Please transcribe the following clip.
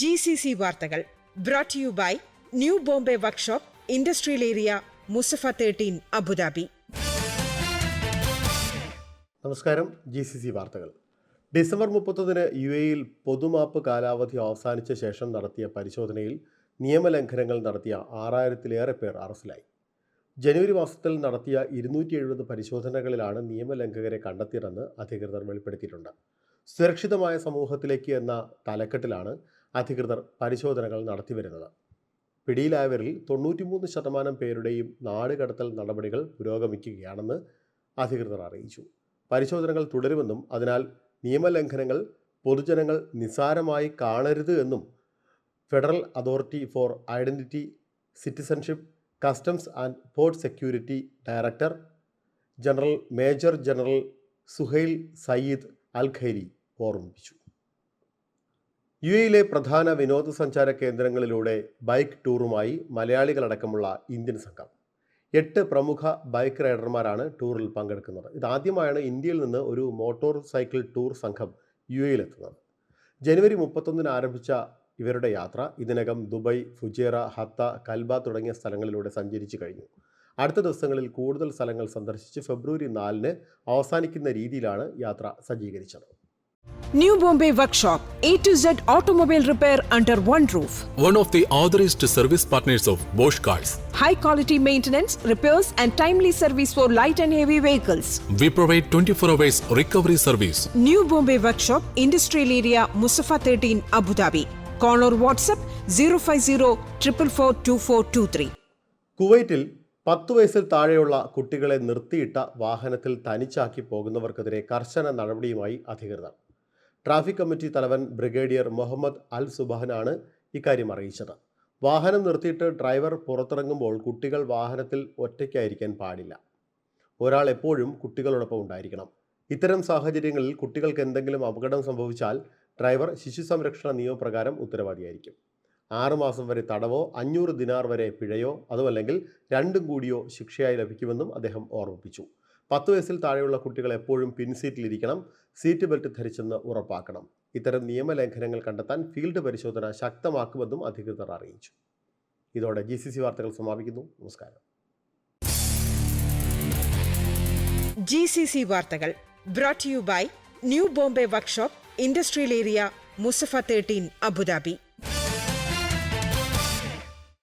G C C വാർത്തകൾ brought you by new Bombay workshop industrial area Musaffah thirteen Abu Dhabi നമസ്കാരം. G C C വാർത്തകൾ. December മുപ്പത്തൊന്നിന് U എയിൽ പൊതുമാപ്പ് കാലാവധി അവസാനിച്ച ശേഷം നടത്തിയ പരിശോധനയിൽ നിയമലംഘനങ്ങൾ നടത്തിയ ആറായിരത്തിലേറെ പേർ അറസ്റ്റിലായി. ജനുവരി മാസത്തിൽ നടത്തിയ ഇരുന്നൂറ്റി എഴുപത് പരിശോധനകളിലാണ് നിയമലംഘകരെ കണ്ടെത്തിയതെന്ന് അധികൃതർ വെളിപ്പെടുത്തിയിട്ടുണ്ട്. സുരക്ഷിതമായ സമൂഹത്തിലേക്ക് എന്ന തലക്കെട്ടിലാണ് അധികൃതർ പരിശോധനകൾ നടത്തിവരുന്നത് പിടിയിലായവരിൽ തൊണ്ണൂറ്റിമൂന്ന് ശതമാനം പേരുടെയും നാടുകടത്തൽ നടപടികൾ പുരോഗമിക്കുകയാണെന്ന് അധികൃതർ അറിയിച്ചു. പരിശോധനകൾ തുടരുമെന്നും അതിനാൽ നിയമലംഘനങ്ങൾ പൊതുജനങ്ങൾ നിസ്സാരമായി കാണരുത് എന്നും federal authority for identity citizenship customs and port security director general major general Suhail Sayyid Al Khairi ഓർമ്മിപ്പിച്ചു. യു എയിലെ പ്രധാന വിനോദസഞ്ചാര കേന്ദ്രങ്ങളിലൂടെ ബൈക്ക് ടൂറുമായി മലയാളികളടക്കമുള്ള ഇന്ത്യൻ സംഘം. എട്ട് പ്രമുഖ ബൈക്ക് റൈഡർമാരാണ് ടൂറിൽ പങ്കെടുക്കുന്നത്. ഇതാദ്യമായാണ് ഇന്ത്യയിൽ നിന്ന് ഒരു മോട്ടോർ സൈക്കിൾ ടൂർ സംഘം യു എയിലെത്തുന്നത് ജനുവരി മുപ്പത്തൊന്നിന് ആരംഭിച്ച ഇവരുടെ യാത്ര ഇതിനകം ദുബൈ ഫുജേറ ഹത്ത കൽബ തുടങ്ങിയ സ്ഥലങ്ങളിലൂടെ സഞ്ചരിച്ചു കഴിഞ്ഞു. അടുത്ത ദിവസങ്ങളിൽ കൂടുതൽ സ്ഥലങ്ങൾ സന്ദർശിച്ച് ഫെബ്രുവരി നാലിന് അവസാനിക്കുന്ന രീതിയിലാണ് യാത്ര സജ്ജീകരിച്ചത്. New Bombay workshop A to Z automobile repair under one roof one of the authorized service partners of Bosch Cars. High quality maintenance repairs and timely service for light and heavy vehicles We provide 24 hours recovery service. New Bombay workshop industrial area Musaffah thirteen Abu Dhabi call or WhatsApp zero five zero triple four two four two three കുവൈറ്റിൽ പത്ത് വയസ്സിൽ താഴെയുള്ള കുട്ടികളെ നിർത്തിയിട്ട വാഹനത്തിൽ തനിച്ചാക്കി പോകുന്നവർക്കെതിരെ കർശന നടപടിയുമായി അധികൃതർ. ട്രാഫിക് കമ്മിറ്റി തലവൻ ബ്രിഗേഡിയർ മുഹമ്മദ് അൽ സുബാനാണ് ഇക്കാര്യം അറിയിച്ചത്. വാഹനം നിർത്തിയിട്ട് ഡ്രൈവർ പുറത്തിറങ്ങുമ്പോൾ കുട്ടികൾ വാഹനത്തിൽ ഒറ്റയ്ക്കായിരിക്കാൻ പാടില്ല. ഒരാൾ എപ്പോഴും കുട്ടികളോടൊപ്പം ഉണ്ടായിരിക്കണം. ഇത്തരം സാഹചര്യങ്ങളിൽ കുട്ടികൾക്ക് എന്തെങ്കിലും അപകടം സംഭവിച്ചാൽ ഡ്രൈവർ ശിശു സംരക്ഷണ നിയമപ്രകാരം ഉത്തരവാദിയായിരിക്കും. ആറുമാസം വരെ തടവോ അഞ്ഞൂറ് ദിനാർ വരെ പിഴയോ അതുമല്ലെങ്കിൽ രണ്ടും കൂടിയോ ശിക്ഷയായി ലഭിക്കുമെന്നും അദ്ദേഹം ഓർമ്മിപ്പിച്ചു. പത്ത് വയസ്സിൽ താഴെയുള്ള കുട്ടികൾ എപ്പോഴും പിൻസീറ്റിലിരിക്കണം സീറ്റ് ബെൽറ്റ് ധരിച്ചെന്ന് ഉറപ്പാക്കണം. ഇത്തരം നിയമലംഘനങ്ങൾ കണ്ടെത്താൻ ഫീൽഡ് പരിശോധന ശക്തമാക്കുമെന്നും അധികൃതർ അറിയിച്ചു. ഇതോടെ ജി സി സി വാർത്തകൾ സമാപിക്കുന്നു. നമസ്കാരം. ജി സി സി വാർത്തകൾ brought you by new Bombay workshop industrial area Musaffah thirteen Abu Dhabi